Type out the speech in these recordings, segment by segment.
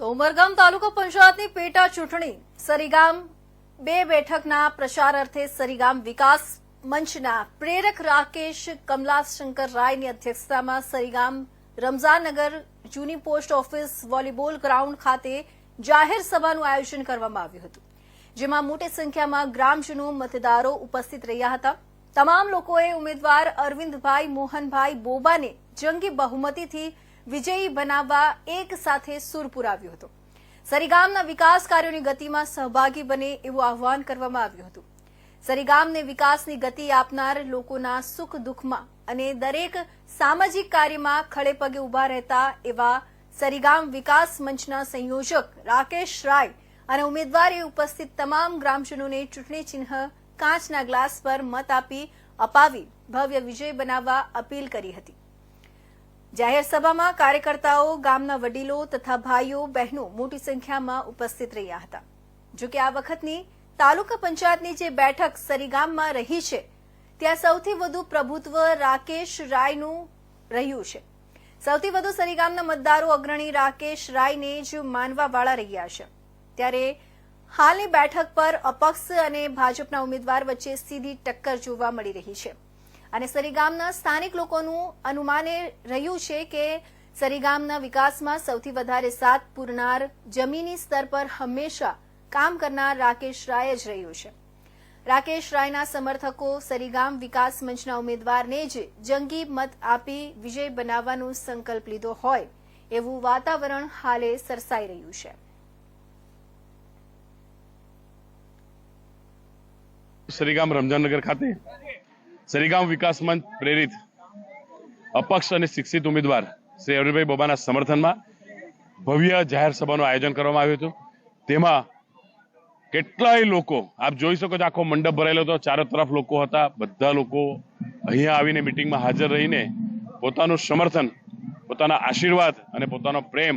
તો ઉમરગામ તાલુકા પંચાયતની પેટા ચૂંટણી સરીગામ બે બેઠકના પ્રચાર અર્થે સરીગામ વિકાસ મંચના પ્રેરક રાકેશ કમલાશંકર રાયની અધ્યક્ષતામાં સરીગામ રમઝાનગર જૂની પોસ્ટ ઓફિસ વોલીબોલ ગ્રાઉન્ડ ખાતે જાહેર સભાનું આયોજન કરવામાં આવ્યું હતું, જેમાં મોટી સંખ્યામાં ગ્રામજનો મતદારો ઉપસ્થિત રહ્યા હતા. તમામ લોકોએ ઉમેદવાર અરવિંદભાઈ મોહનભાઈ બોબાને જંગી બહુમતીથી વિજયી બનાવવા એક સાથે સુર પુરાવ્યો હતો. સરીગામના વિકાસ કાર્યોની ગતિમાં સહભાગી બને એવું આહવાન કરવામાં આવ્યું હતું. સરીગામને વિકાસની ગતિ આપનાર લોકોના સુખ દુઃખમાં અને દરેક સામાજિક કાર્યમાં ખડે પગે ઊભા રહેતા એવા સરીગામ વિકાસ મંચના સંયોજક રાકેશ રાય અને ઉમેદવારે ઉપસ્થિત તમામ ગ્રામજનોને ચૂંટણી ચિહ્ન કાચના ગ્લાસ પર મત આપી અપાવી ભવ્ય વિજય બનાવવા અપીલ કરી હતી. જાહેર સભામાં કાર્યકર્તાઓ, ગામના વડીલો તથા ભાઈઓ, બહેનો મોટી સંખ્યામાં ઉપસ્થિત રહ્યા હતા. જોકે આ વખતની તાલુકા પંચાયતની જે બેઠક સરીગામમાં રહી છે, ત્યાં સૌથી વધુ પ્રભુત્વ રાકેશ રાયનું રહ્યું છે. સૌથી વધુ સરીગામના મતદારો અગ્રણી રાકેશ રાયને જ માનવાવાળા રહ્યા છે. ત્યારે હાલની બેઠક પર અપક્ષ અને ભાજપના ઉમેદવાર વચ્ચે સીધી ટક્કર જોવા મળી રહી છે. અને સરીગામના સ્થાનિક લોકોનું અનુમાન રહ્યું છે કે સરીગામના વિકાસમાં સૌથી વધારે સાથ પૂરનાર જમીની સ્તર પર હંમેશા કામ કરનાર રાકેશ રાય જ રહ્યું છે. રાકેશ રાયના સમર્થકો સરીગામ વિકાસ મંચના ઉમેદવારને જ જંગી મત આપી વિજય બનાવવાનો સંકલ્પ લીધો હોય એવું વાતાવરણ હાલે સરસાઈ રહ્યું છે. સરીગામ રમજાનનગર ખાતે? સરીગામ વિકાસ મંચ પ્રેરિત, અપક્ષ અને શિક્ષિત ઉમેદવાર શ્રી અરવિંદભાઈ બોબાના સમર્થનમાં ભવ્ય જાહેર સભાનું આયોજન કરવામાં આવ્યું હતું. તેમાં કેટલાય લોકો, આપ જોઈ શકો છો આખો મંડપ ભરાયેલો હતો. ચારો તરફ લોકો હતા. બધા લોકો અહીંયા આવીને મિટિંગમાં હાજર રહીને પોતાનું સમર્થન, પોતાના આશીર્વાદ અને પોતાનો પ્રેમ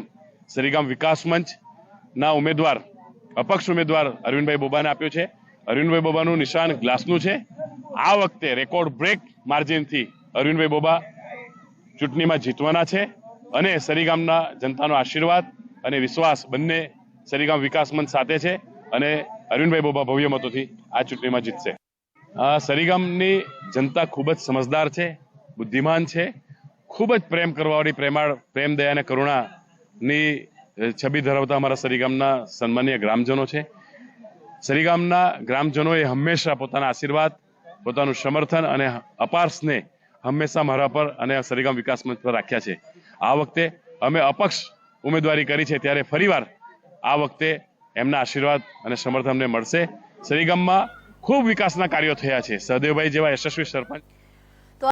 સરીગામ વિકાસ મંચના ઉમેદવાર, અપક્ષ ઉમેદવાર અરવિંદભાઈ બોબાને આપ્યો છે. અરવિંદભાઈ બોબાનું નિશાન ગ્લાસનું છે. આ વખતે રેકોર્ડ બ્રેક માર્જિનથી અરવિંદભાઈ બોબા ચૂંટણીમાં જીતવાના છે અને સરીગામના જનતાનો આશીર્વાદ અને વિશ્વાસ બંને સરીગામ વિકાસ મંચ સાથે છે અને અરવિંદભાઈ બોબા ભવ્ય મતોથી આ ચૂંટણીમાં જીતશે. સરીગામની જનતા ખૂબ જ સમજદાર છે, બુદ્ધિમાન છે, ખૂબ જ પ્રેમ કરવાવાળી પ્રેમાળ, પ્રેમ, દયા અને કરુણાની છબી ધરાવતા અમારા સરીગામના સન્માનીય ગ્રામજનો છે. સરીગામના ગ્રામજનોએ હંમેશા પોતાના આશીર્વાદ પોતાનું સમર્થન અને અપાર સ્નેહ હંમેશા મારા પર અને સરીગામ વિકાસ મંચ પર રાખ્યા છે. આ વખતે અમે અપક્ષ ઉમેદવારી કરી છે ત્યારે ફરીવાર આ વખતે એમના આશીર્વાદ અને સમર્થન અમને મળશે. સરીગામમાં ખૂબ વિકાસના કાર્યો થયા છે. સહદેવભાઈ જેવા યશસ્વી સરપંચ